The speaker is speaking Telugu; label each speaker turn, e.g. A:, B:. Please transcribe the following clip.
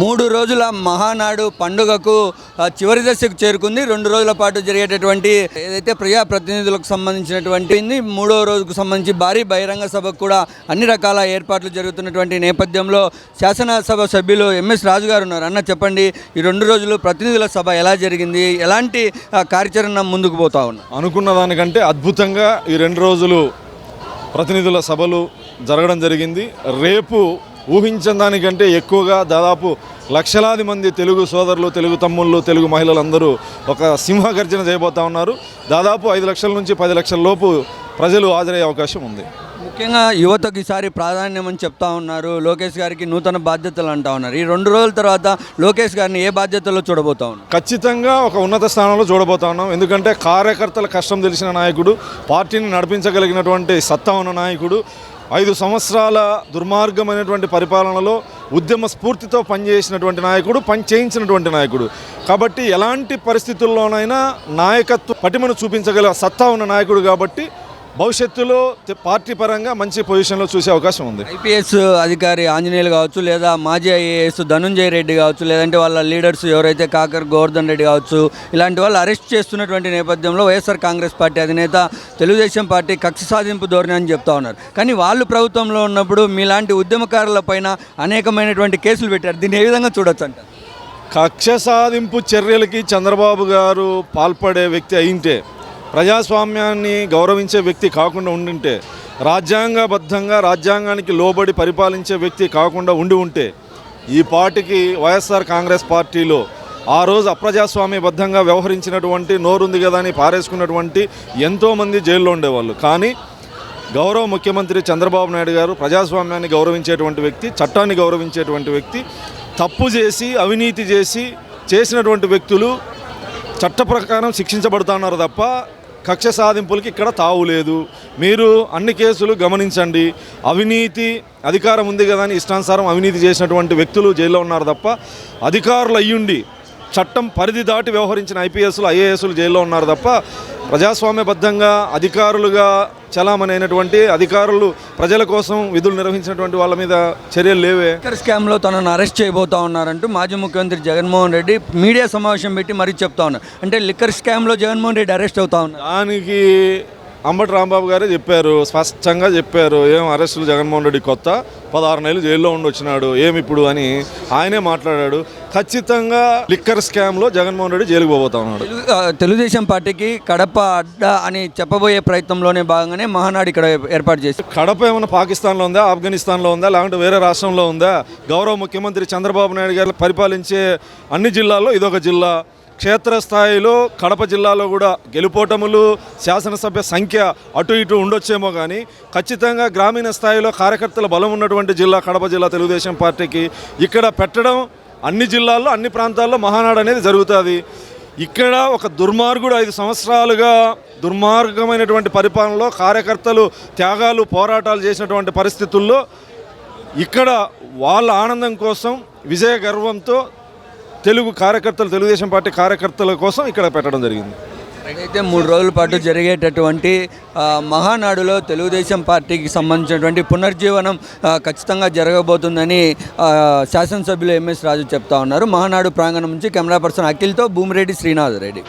A: మూడు రోజుల మహానాడు పండుగకు చివరి దశకు చేరుకుంది. రెండు రోజుల పాటు జరిగేటటువంటి ఏదైతే ప్రజా ప్రతినిధులకు సంబంధించినటువంటి మూడో రోజుకు సంబంధించి భారీ బహిరంగ సభకు కూడా అన్ని రకాల ఏర్పాట్లు జరుగుతున్నటువంటి నేపథ్యంలో శాసనసభ సభ్యులు ఎంఎస్ రాజు గారు ఉన్నారు. అన్న చెప్పండి ఈ రెండు రోజులు ప్రతినిధుల సభ ఎలా జరిగింది? ఎలాంటి కార్యాచరణ ముందుకు పోతా ఉన్నారు?
B: అనుకున్న దానికంటే అద్భుతంగా ఈ రెండు రోజులు ప్రతినిధుల సభలు జరగడం జరిగింది. రేపు ఊహించిన దానికంటే ఎక్కువగా దాదాపు లక్షలాది మంది తెలుగు సోదరులు తెలుగు తమ్ముళ్ళు తెలుగు మహిళలందరూ ఒక సింహగర్జన చేయబోతా ఉన్నారు. దాదాపు ఐదు లక్షల నుంచి పది లక్షల లోపు ప్రజలు హాజరయ్యే అవకాశం ఉంది.
A: ముఖ్యంగా యువతకు ఈసారి ప్రాధాన్యం అని చెప్తా ఉన్నారు. లోకేష్ గారికి నూతన బాధ్యతలు అంటా ఉన్నారు. ఈ రెండు రోజుల తర్వాత లోకేష్ గారిని ఏ బాధ్యతల్లో చూడబోతా ఉన్నారు?
B: ఖచ్చితంగా ఒక ఉన్నత స్థానంలో చూడబోతా ఉన్నాం. ఎందుకంటే కార్యకర్తల కష్టం తెలిసిన నాయకుడు పార్టీని నడిపించగలిగినటువంటి సత్తా ఉన్న నాయకుడు ఐదు సంవత్సరాల దుర్మార్గమైనటువంటి పరిపాలనలో ఉద్యమ స్ఫూర్తితో పనిచేసినటువంటి నాయకుడు పని చేయించినటువంటి నాయకుడు. కాబట్టి ఎలాంటి పరిస్థితుల్లోనైనా నాయకత్వ పటిమను చూపించగల సత్తా ఉన్న నాయకుడు కాబట్టి భవిష్యత్తులో పార్టీ పరంగా మంచి పొజిషన్లో చూసే అవకాశం ఉంది.
A: ఐపీఎస్ అధికారి ఆంజనేయులు కావచ్చు లేదా మాజీ ఐఏఎస్ ధనుంజయ రెడ్డి కావచ్చు లేదంటే వాళ్ళ లీడర్స్ ఎవరైతే కాకర్ గోవర్ధన్ రెడ్డి కావచ్చు ఇలాంటి వాళ్ళు అరెస్ట్ చేస్తున్నటువంటి నేపథ్యంలో వైఎస్ఆర్ కాంగ్రెస్ పార్టీ అధినేత తెలుగుదేశం పార్టీ కక్ష సాధింపు ధోరణి అని చెప్తా ఉన్నారు. కానీ వాళ్ళు ప్రభుత్వంలో ఉన్నప్పుడు మీలాంటి ఉద్యమకారుల పైన అనేకమైనటువంటి కేసులు పెట్టారు. దీన్ని ఏ విధంగా చూడొచ్చు అంట
B: కక్ష సాధింపు చర్యలకి చంద్రబాబు గారు పాల్పడే వ్యక్తి అయింటే ప్రజాస్వామ్యాన్ని గౌరవించే వ్యక్తి కాకుండా ఉండింటే రాజ్యాంగబద్ధంగా రాజ్యాంగానికి లోబడి పరిపాలించే వ్యక్తి కాకుండా ఉండి ఉంటే ఈ పార్టీకి వైఎస్ఆర్ కాంగ్రెస్ పార్టీలో ఆ రోజు అప్రజాస్వామ్యబద్ధంగా వ్యవహరించినటువంటి నోరుంది కదా అని పారేసుకున్నటువంటి ఎంతోమంది జైల్లో ఉండేవాళ్ళు. కానీ గౌరవ ముఖ్యమంత్రి చంద్రబాబు నాయుడు గారు ప్రజాస్వామ్యాన్ని గౌరవించేటువంటి వ్యక్తి చట్టాన్ని గౌరవించేటువంటి వ్యక్తి తప్పు చేసి అవినీతి చేసి చేసినటువంటి వ్యక్తులు చట్ట ప్రకారం శిక్షించబడుతున్నారు తప్ప కక్ష సాధింపులకి ఇక్కడ తావు లేదు. మీరు అన్ని కేసులు గమనించండి. అవినీతి అధికారం ఉంది కదా అని ఇష్టానుసారం అవినీతి చేసినటువంటి వ్యక్తులు జైల్లో ఉన్నారు తప్ప అధికారులు అయ్యుండి చట్టం పరిధి దాటి వ్యవహరించిన ఐపీఎస్లు ఐఏఎస్లు జైల్లో ఉన్నారు తప్ప ప్రజాస్వామ్యబద్ధంగా అధికారులుగా చలామణి అయినటువంటి అధికారులు ప్రజల కోసం విధులు నిర్వహించినటువంటి వాళ్ళ మీద చర్యలు లేవే.
A: లిక్కర్ స్కామ్లో తనను అరెస్ట్ చేయబోతా ఉన్నారంటూ మాజీ ముఖ్యమంత్రి జగన్మోహన్ రెడ్డి మీడియా సమావేశం పెట్టి మరీ చెప్తా ఉన్నారు. అంటే లిక్కర్ స్కామ్లో జగన్మోహన్ రెడ్డి అరెస్ట్ అవుతా ఉన్నారు.
B: దానికి అంబటి రాంబాబు గారే చెప్పారు స్పష్టంగా చెప్పారు ఏం అరెస్టులు జగన్మోహన్ రెడ్డి కొత్త పదహారు నెలలు జైల్లో ఉండి వచ్చినాడు ఏమి ఇప్పుడు అని ఆయనే మాట్లాడాడు. ఖచ్చితంగా లిక్కర్ స్కామ్లో జగన్మోహన్ రెడ్డి జైలుకు పోబోతా ఉన్నాడు.
A: తెలుగుదేశం పార్టీకి కడప అడ్డ అని చెప్పబోయే ప్రయత్నంలోనే భాగంగానే మహానాడు ఇక్కడ ఏర్పాటు చేసి
B: కడప ఏమైనా పాకిస్తాన్లో ఉందా ఆఫ్ఘనిస్తాన్లో ఉందా లేకుంటే వేరే రాష్ట్రంలో ఉందా? గౌరవ ముఖ్యమంత్రి చంద్రబాబు నాయుడు గారు పరిపాలించే అన్ని జిల్లాల్లో ఇదొక జిల్లా. క్షేత్రస్థాయిలో కడప జిల్లాలో కూడా గెలుపోటములు శాసనసభ్య సంఖ్య అటు ఇటు ఉండొచ్చేమో కానీ ఖచ్చితంగా గ్రామీణ స్థాయిలో కార్యకర్తల బలం ఉన్నటువంటి జిల్లా కడప జిల్లా తెలుగుదేశం పార్టీకి ఇక్కడ పెట్టడం అన్ని జిల్లాల్లో అన్ని ప్రాంతాల్లో మహానాడు అనేది జరుగుతుంది. ఇక్కడ ఒక దుర్మార్గుడు ఐదు సంవత్సరాలుగా దుర్మార్గమైనటువంటి పరిపాలనలో కార్యకర్తలు త్యాగాలు పోరాటాలు చేసినటువంటి పరిస్థితుల్లో ఇక్కడ వాళ్ళ ఆనందం కోసం విజయ గర్వంతో తెలుగు కార్యకర్తలు తెలుగుదేశం పార్టీ కార్యకర్తల కోసం ఇక్కడ పెట్టడం జరిగింది.
A: అయితే మూడు రోజుల పాటు జరిగేటటువంటి మహానాడులో తెలుగుదేశం పార్టీకి సంబంధించినటువంటి పునర్జీవనం ఖచ్చితంగా జరగబోతుందని శాసనసభ్యులు ఎంఎస్ రాజు చెప్తా ఉన్నారు. మహానాడు ప్రాంగణం నుంచి కెమెరా పర్సన్ అఖిల్తో భూమిరెడ్డి శ్రీనాథ్ రెడ్డి